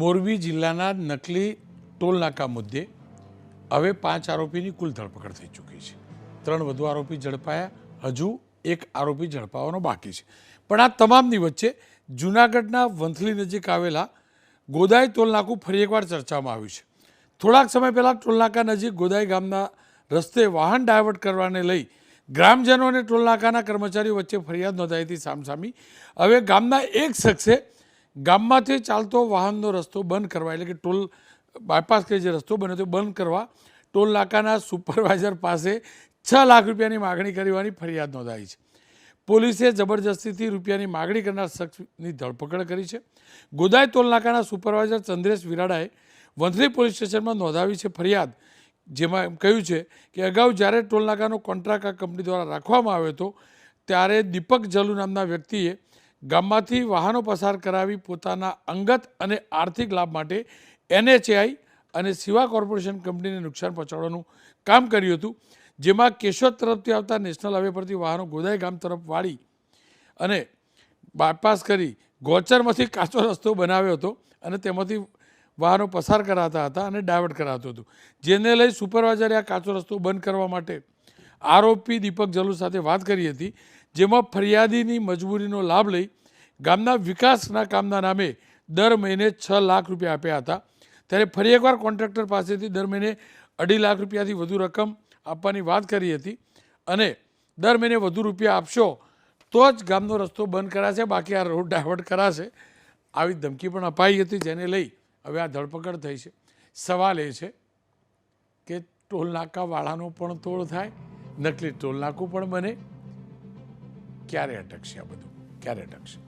મોરબી જિલ્લાના નકલી ટોલ નાકા મુદ્દે હવે પાંચ આરોપીની કુલ ધરપકડ થઈ ચૂકી છે. ત્રણ વધુ આરોપી ઝડપાયા, હજુ એક આરોપી ઝડપાવાનો બાકી છે. પણ આ તમામની વચ્ચે જૂનાગઢના વંથલી નજીક આવેલા ગોદાઈ ટોલનાકું ફરી એકવાર ચર્ચામાં આવ્યું છે. થોડાક સમય પહેલાં ટોલનાકા નજીક ગોદાઈ ગામના રસ્તે વાહન ડાયવર્ટ કરવાને લઈ ગ્રામજનો અને ટોલનાકાના કર્મચારીઓ વચ્ચે ફરિયાદ નોંધાઈ હતી સામસામી. હવે ગામના એક શખ્સે ગામમાંથી ચાલતો વાહનનો રસ્તો બંધ કરવા, એટલે કે ટોલ બાયપાસ કરી જે રસ્તો બન્યો તે બંધ કરવા, ટોલ નાકાના સુપરવાઇઝર પાસે છ લાખ રૂપિયાની માગણી કરવાની ફરિયાદ નોંધાઈ છે. પોલીસે જબરજસ્તીથી રૂપિયાની માગણી કરનાર શખ્સની ધરપકડ કરી છે. ગોદાઈ ટોલ નાકાના સુપરવાઇઝર ચંદ્રેશ વિરાડાએ વંથલી પોલીસ સ્ટેશનમાં નોંધાવી છે ફરિયાદ, જેમાં એમ કહ્યું છે કે અગાઉ જ્યારે ટોલ નાકાનો કોન્ટ્રાક્ટ આ કંપની દ્વારા રાખવામાં આવ્યો હતો, ત્યારે દીપક જલુ નામના વ્યક્તિએ ગામમાંથી વાહનો પસાર કરાવી પોતાના અંગત અને આર્થિક લાભ માટે એનએચએઆઈ અને સિવા કોર્પોરેશન કંપનીને નુકસાન પહોંચાડવાનું કામ કર્યું હતું, જેમાં કેશોદ તરફથી આવતા નેશનલ હાઈવે પરથી વાહનો ગોદાઈ ગામ તરફ વાળી અને બાયપાસ કરી ગોચરમાંથી કાચો રસ્તો બનાવ્યો હતો અને તેમાંથી વાહનો પસાર કરાતા હતા અને ડાયવર્ટ કરાતું હતું, જેને લઈ સુપરવાઇઝરે આ કાચો રસ્તો બંધ કરવા માટે આરોપી દીપક જલુ સાથે વાત કરી હતી, જેમાં ફરિયાદીની મજબૂરીનો લાભ લઈ ગામના વિકાસના કામના નામે દર મહિને છ લાખ રૂપિયા આપ્યા હતા. ત્યારે ફરી એકવાર કોન્ટ્રાક્ટર પાસેથી દર મહિને અઢી લાખ રૂપિયાથી વધુ રકમ આપવાની વાત કરી હતી અને દર મહિને વધુ રૂપિયા આપશો તો જ ગામનો રસ્તો બંધ કરાશે, બાકી આ રોડ ડાયવર્ટ કરાશે. આવી ધમકી પણ અપાઈ હતી, જેને લઈ હવે આ ધરપકડ થઈ છે. સવાલ એ છે કે ટોલ નાકાવાળાનો પણ તોડ થાય? નકલી ટોલ નાકું પણ બને. ક્યારે અટકશે આ બધું? ક્યારે અટકશે?